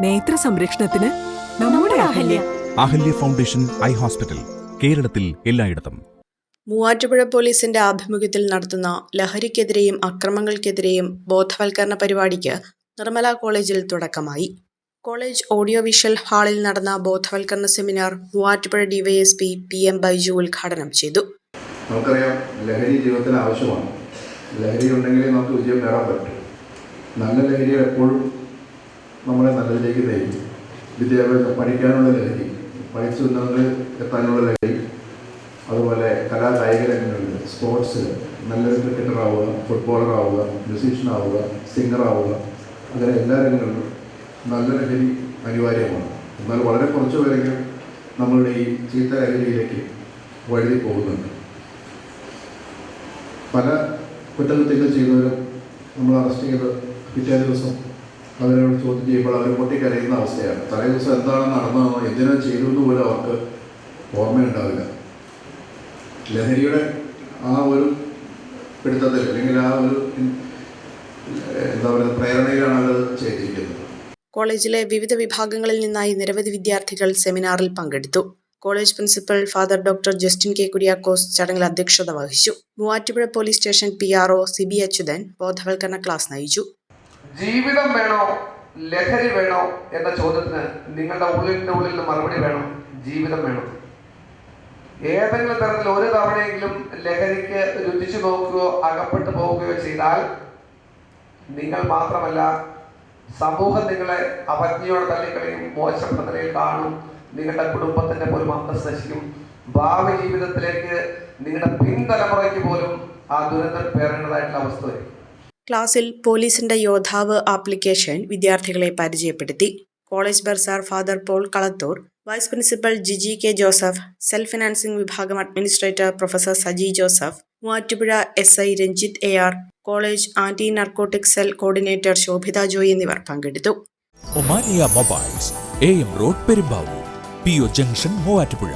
നേത്ര സംരക്ഷണത്തിന് നമ്മുടെ Ahalya. Ahalya. Foundation eye hospital കേരളത്തിൽ എല്ലായിടത്തും. മൂവാറ്റുപുഴ പോലീസിന്റെ ആഭിമുഖ്യത്തിൽ നടത്തുന്ന ലഹരിക്കെതിരെയും അക്രമങ്ങൾക്കെതിരെയും ബോധവൽക്കരണ പരിപാടിക്ക് നിർമ്മല കോളേജിൽ തുടക്കമായി. കോളേജ് ഓഡിയോ വിഷ്വൽ ഹാളിൽ നടന്ന ബോധവൽക്കരണ seminar Muvattupuzha DYSP P M Baiju ഉദ്ഘാടനം ചെയ്തു. നമുക്കറിയാം ലഹരി ജീവിതത്തിന് ആവശ്യമാണ്. ലഹരി ഉണ്ടെങ്കിലേ നമുക്ക് വിജയം നേടാൻ പറ്റും. നല്ല ലഹരി എപ്പോഴും നമ്മളെ നല്ലതിലേക്ക് നയിക്കും. വിദ്യാഭ്യാസം പഠിക്കാനുള്ള ലഹരി പഠിച്ച ഉന്നതങ്ങളിൽ എത്താനുള്ള ലഹരി അതുപോലെ കലാ കായിക രംഗങ്ങളിൽ സ്പോർട്സിൽ നല്ലൊരു ക്രിക്കറ്റർ ആവുക ഫുട്ബോളർ ആവുക മ്യൂസീഷ്യൻ ആവുക സിംഗർ ആവുക അങ്ങനെ എല്ലാ രംഗങ്ങളിലും നല്ല ലഹരി അനിവാര്യമാണ്. എന്നാൽ വളരെ കുറച്ച് പേരെങ്കിലും നമ്മളുടെ ഈ ചീത്ത ലഹരിയിലേക്ക് വഴുതി പോകുന്നുണ്ട്. പല കുറ്റകൃത്യങ്ങൾ ചെയ്യുന്നവരും നമ്മൾ അറസ്റ്റ് ചെയ്ത് പിറ്റേ ദിവസം അവരോട് ചോദ്യം ചെയ്യുമ്പോൾ അവർ പൊട്ടിക്കരയുന്ന അവസ്ഥയാണ്. തലേ ദിവസം എന്താണ് നടന്നതെന്നോ എന്തിനാ ചെയ്തു എന്ന് പോലും അവർക്ക് ഓർമ്മയുണ്ടാവില്ല. ലഹരിയുടെ ആ ഒരു പിടുത്തത്തിൽ അല്ലെങ്കിൽ ആ ഒരു എന്താ പറയുക പ്രേരണയിലാണ് അവർ ചെയ്തിരിക്കുന്നത്. കോളേജിലെ വിവിധ വിഭാഗങ്ങളിൽ നിന്നായി നിരവധി വിദ്യാർത്ഥികൾ സെമിനാറിൽ പങ്കെടുത്തു. College principal father doctor Justin K. Kuriakose ചടങ്ങിൽ അധ്യക്ഷത വഹിച്ചു. Muvattupuzha police station P R O C B Achuthan ബോധവൽക്കരണ ക്ലാസ് നയിച്ചു. ജീവിതം വേണോ? ലഹരി വേണോ? എന്ന ചോദ്യത്തിന് നിങ്ങളുടെ ഉള്ളിന്റെ ഉള്ളിൽ മറുപടി വേണം. ജീവിതം വേണം. ഏതെങ്കിലും തരത്തിൽ ഒരു തവണയെങ്കിലും ലഹരിക്ക് രുചിച്ചു നോക്കുകയോ അകപ്പെട്ടു പോവുകയോ ചെയ്താൽ നിങ്ങൾ മാത്രമല്ല സമൂഹം നിങ്ങളെ അവജ്ഞയോടെ തള്ളിക്കളയും മോശപ്പെട്ട നിലയിൽ കാണും നിങ്ങളുടെ കുടുംബത്തിന്റെ പോലും അന്തസ് നശിക്കും. ഭാവി ജീവിതത്തിലേക്ക് നിങ്ങളുടെ പിൻതലമുറയ്ക്ക് പോലും ആ ദുരന്തം പേറേണ്ടതായിട്ടുള്ള അവസ്ഥ വരും. ക്ലാസ്സിൽ പോലീസിന്റെ യോദ്ധാവ് ആപ്ലിക്കേഷൻ വിദ്യാർത്ഥികളെ പരിചയപ്പെടുത്തി. College bursar father Paul Kalathoor vice principal Jiji K Joseph self financing വിഭാഗം administrator professor Saji Joseph Muvattupuzha S I Ranjith A R college anti narcotic cell coordinator Shobhitha Joy എന്നിവർ പങ്കെടുത്തു. Omania mobiles A M road Perumbavoor P O junction Muvattupuzha.